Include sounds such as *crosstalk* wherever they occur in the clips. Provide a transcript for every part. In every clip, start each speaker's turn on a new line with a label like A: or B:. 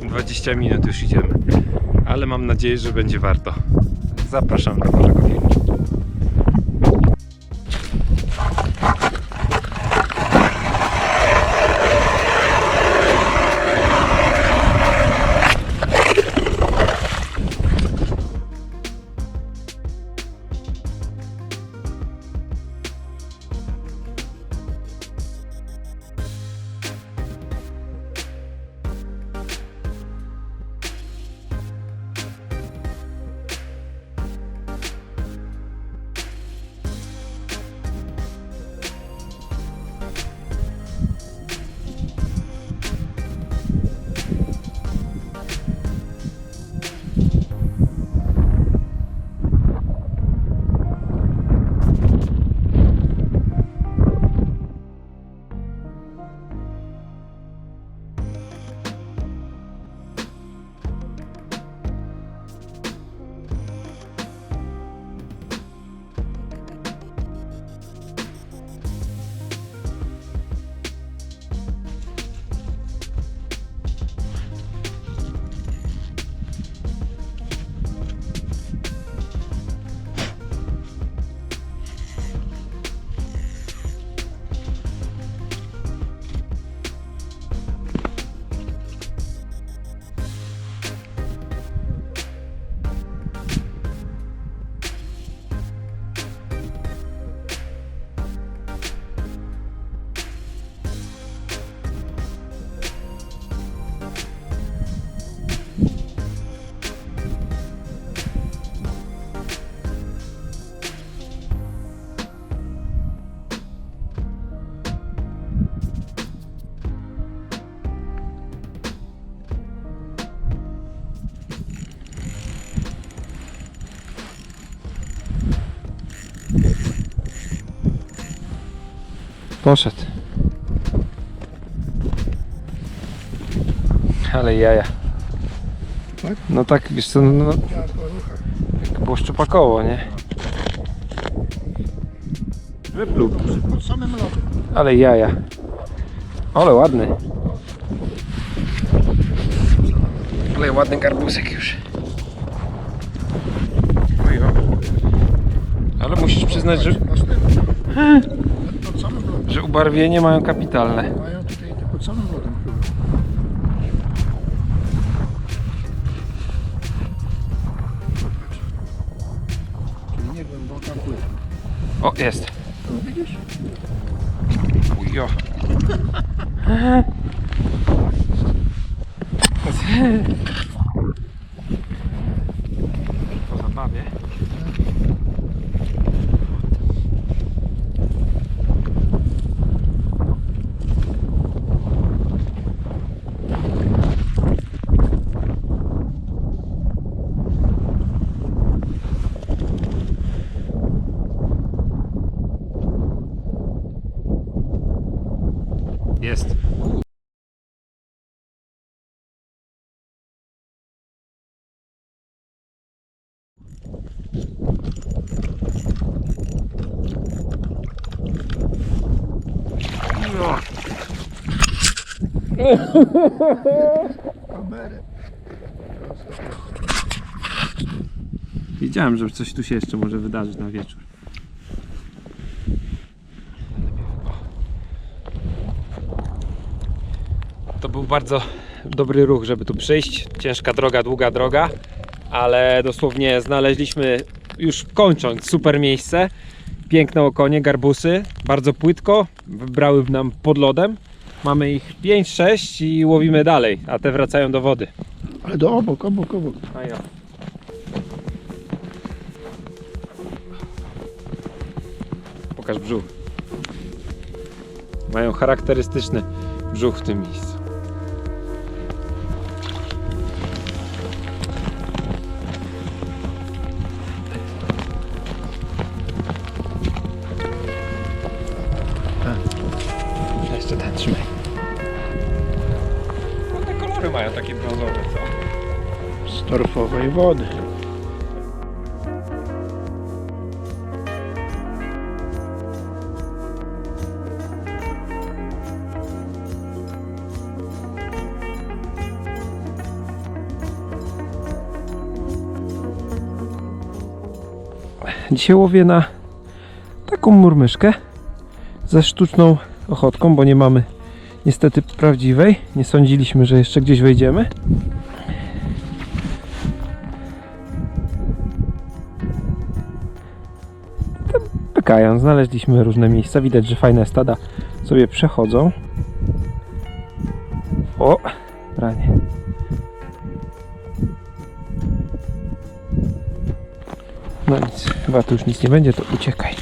A: Dwadzieścia minut już idziemy, ale mam nadzieję, że będzie warto. Zapraszam do filmu. Poszedł. Ale jaja.
B: Tak?
A: No tak, wiesz co, no, no jak było szczupakoło, nie? Wypluł.
B: Pod samym lotem.
A: Ale jaja. Ale ładny. Ale ładny garbusek już. Ojo. Ale musisz przyznać, że, *laughs*
B: Następny. Pod samym lotem.
A: Że ubarwienie mają kapitalne.
B: Mają tutaj chyba. Czyli nie głęboka płyta.
A: O, jest.
B: No widzisz?
A: Ujo. *laughs* Po zabawie. Jest.
B: Kamerę.
A: Wiedziałem, że coś tu się jeszcze może wydarzyć na wieczór. To był bardzo dobry ruch, żeby tu przyjść. Ciężka droga, długa droga, ale dosłownie znaleźliśmy już kończąc super miejsce. Piękne okonie, garbusy, bardzo płytko, wybrały nam pod lodem. Mamy ich 5-6 i łowimy dalej, a te wracają do wody.
B: Ale do obok, obok, obok.
A: A ja. Pokaż brzuch. Mają charakterystyczny brzuch w tym miejscu. Brązowe, co?
B: Z torfowej wody.
A: Dzisiaj łowię na taką murmyszkę ze sztuczną ochotką, bo nie mamy niestety prawdziwej. Nie sądziliśmy, że jeszcze gdzieś wejdziemy. Pykają, znaleźliśmy różne miejsca. Widać, że fajne stada sobie przechodzą. O, branie. No nic, chyba tu już nic nie będzie, to uciekaj.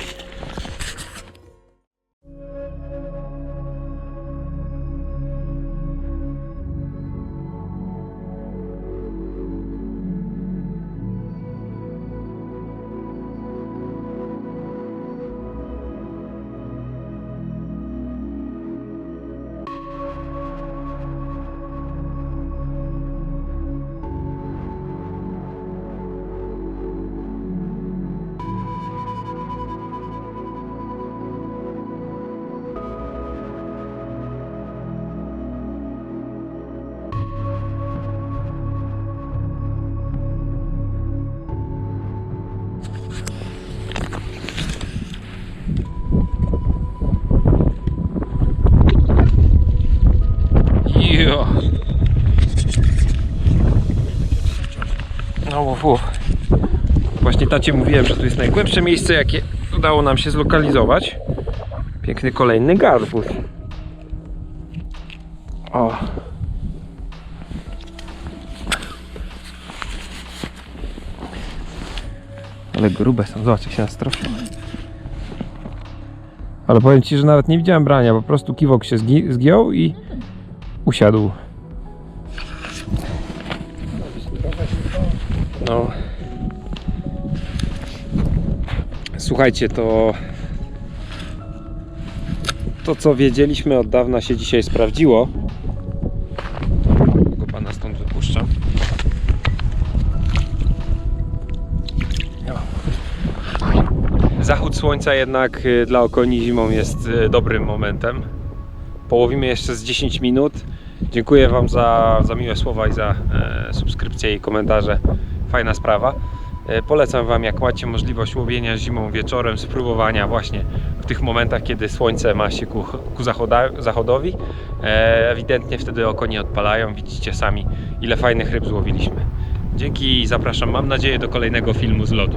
A: Jo. No mów. Właśnie tacie mówiłem, że to jest najgłębsze miejsce, jakie udało nam się zlokalizować. Piękny kolejny garbus. O. Ale grube są, zobacz jak się nastroszą. Ale powiem Ci, że nawet nie widziałem brania, po prostu kiwok się zgi- zgiął i usiadł. No. Słuchajcie, to to co wiedzieliśmy od dawna się dzisiaj sprawdziło. Tego pana stąd wypuszczam. Zachód słońca jednak y, dla okoni zimą jest y, dobrym momentem. Połowimy jeszcze z 10 minut. Dziękuję Wam za, za miłe słowa i za e, subskrypcje i komentarze. Fajna sprawa. E, polecam Wam, jak macie możliwość łowienia zimą wieczorem, spróbowania właśnie w tych momentach, kiedy słońce ma się ku, ku zachoda, zachodowi. E, ewidentnie wtedy oko nie odpalają. Widzicie sami, ile fajnych ryb złowiliśmy. Dzięki i zapraszam, mam nadzieję, do kolejnego filmu z lodu.